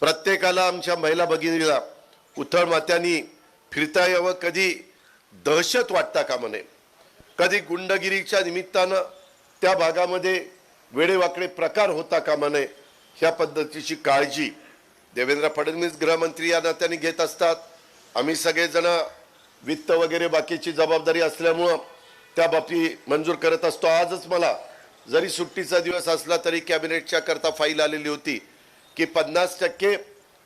प्रत्येकाला आमच्या महिला भगिनीला उथळ मात्यांनी फिरता यावं कधी दहशत वाटता कामा नये कधी गुंडगिरीच्या निमित्तानं त्या भागामध्ये वेडेवाकडे प्रकार होता कामा नये ह्या पद्धतीची काळजी देवेंद्र फडणवीस गृहमंत्री या नात्याने घेत असतात. आम्ही सगळेजण वित्त वगैरे बाकीची जबाबदारी असल्यामुळं त्या बाबतीत मंजूर करत असतो. आजच मला जरी सुट्टीचा दिवस असला तरी कॅबिनेटच्या करता फाईल आलेली होती. की पन्नास टक्के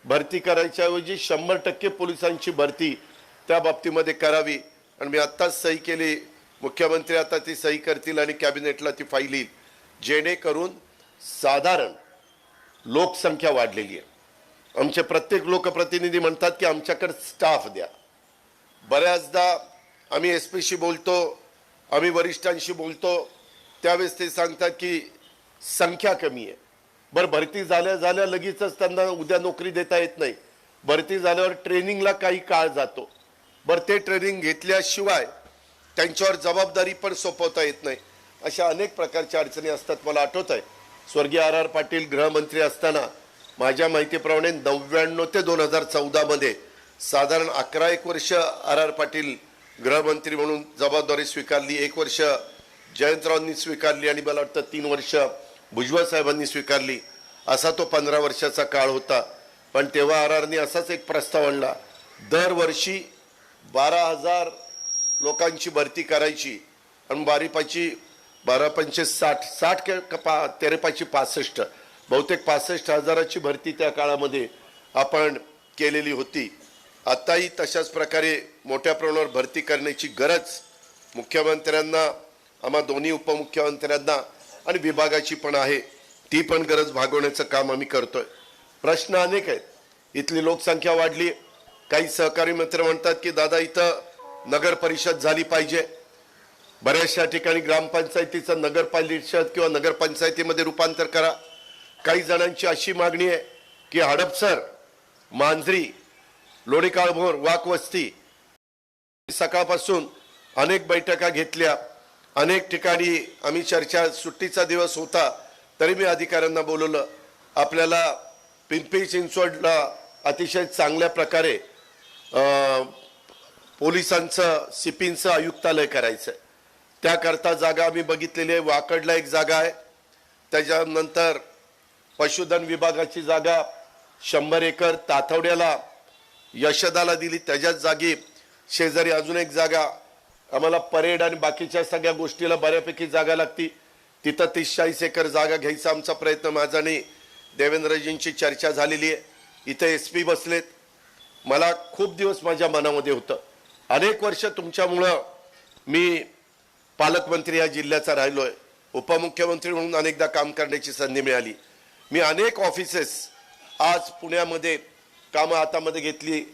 भरती करायच्याऐवजी शंभर टक्के पोलिसांची भरती त्या बाबतीमध्ये करावी. आणि मी आत्ताच सही केली. मुख्यमंत्री आता ती सही करतील आणि कॅबिनेटला ती फाईल येईल. जेणेकरून साधारण लोकसंख्या वाढलेली आहे. आमचे प्रत्येक लोकप्रतिनिधी म्हणतात की आमच्याकडे स्टाफ द्या. बऱ्याचदा आम्ही एस पीशी बोलतो आम्ही वरिष्ठांशी बोलतो. त्यावेळेस ते सांगतात की संख्या कमी आहे. बरं भरती झाल्या झाल्या लगेचच त्यांना उद्या नोकरी देता येत नाही. भरती झाल्यावर ट्रेनिंगला काही काळ जातो. बरं ते ट्रेनिंग घेतल्याशिवाय त्यांच्यावर जबाबदारी पण सोपवता येत नाही. अशा अनेक प्रकारच्या अडचणी असतात मला आठवत आहे स्वर्गीय आर आर पाटील गृहमंत्री असताना माझ्या माहितीप्रमाणे नव्याण्णव ते दोन हजार चौदामध्ये साधारण अकरा एक वर्ष आर आर पाटील गृहमंत्री म्हणून जबाबदारी स्वीकारली एक वर्ष जयंतरावांनी स्वीकारली आणि मला वाटतं तीन वर्ष भुजबळ साहेबांनी स्वीकारली. असा तो पंधरा वर्षाचा काळ होता. पण तेव्हा आर आरने असाच एक प्रस्ताव आणला. दरवर्षी बारा हजार लोकांची भरती करायची. आणि बारीपाची बारा पंचे साठ साठ के पा तेरेपाची पासष्ट. बहुतेक पासष्ट हजाराची भरती त्या काळामध्ये आपण केलेली होती. आत्ताही तशाच प्रकारे मोठ्या प्रमाणावर भरती करण्याची गरज मुख्यमंत्र्यांना आम्हा दोन्ही उपमुख्यमंत्र्यांना आणि विभागाची पण आहे. ती पण गरज भागवण्याचं काम आम्ही करतोय. प्रश्न अनेक आहेत. इथली लोकसंख्या वाढली. काही सहकारी मित्र म्हणतात की दादा इथं नगर परिषद झाली पाहिजे. बऱ्याचशा ठिकाणी ग्रामपंचायतीचं नगर परिषद किंवा नगरपंचायतीमध्ये रूपांतर करा. काही जणांची अशी मागणी आहे की हडपसर मांजरी लोणीकाळभोर वाकवस्ती सकाळपासून अनेक बैठका घेतल्या. अनेक ठिकाणी आम्ही चर्चा सुट्टीचा दिवस होता तरी मी अधिकाऱ्यांना बोलवलं. आपल्याला पिंपरी चिंचवडला अतिशय चांगल्या प्रकारे पोलिसांचं सिपींचं आयुक्तालय करायचं त्याकरता जागा आम्ही बघितलेली आहे. वाकडला एक जागा आहे. त्याच्यानंतर पशुधन विभागाची जागा शंभर एकर. तातवड्याला यशदाला दिली. त्याच्याच जागी शेजारी अजून एक जागा. आम्हाला परेड आणि बाकीच्या सगळ्या गोष्टीला बऱ्यापैकी जागा लागती. तिथं तीस चाळीस एकर जागा घ्यायचा आमचा प्रयत्न माझा आणि देवेंद्रजींची चर्चा झालेली आहे. इथं एस पी बसलेत. मला खूप दिवस माझ्या मनामध्ये होतं. अनेक वर्ष तुमच्यामुळं मी पालकमंत्री या जिल्ह्याचा राहिलो आहे उपमुख्यमंत्री म्हणून अनेकदा काम करण्याची संधी मिळाली. मी अनेक ऑफिसेस आज पुण्यामध्ये कामं हातामध्ये घेतली.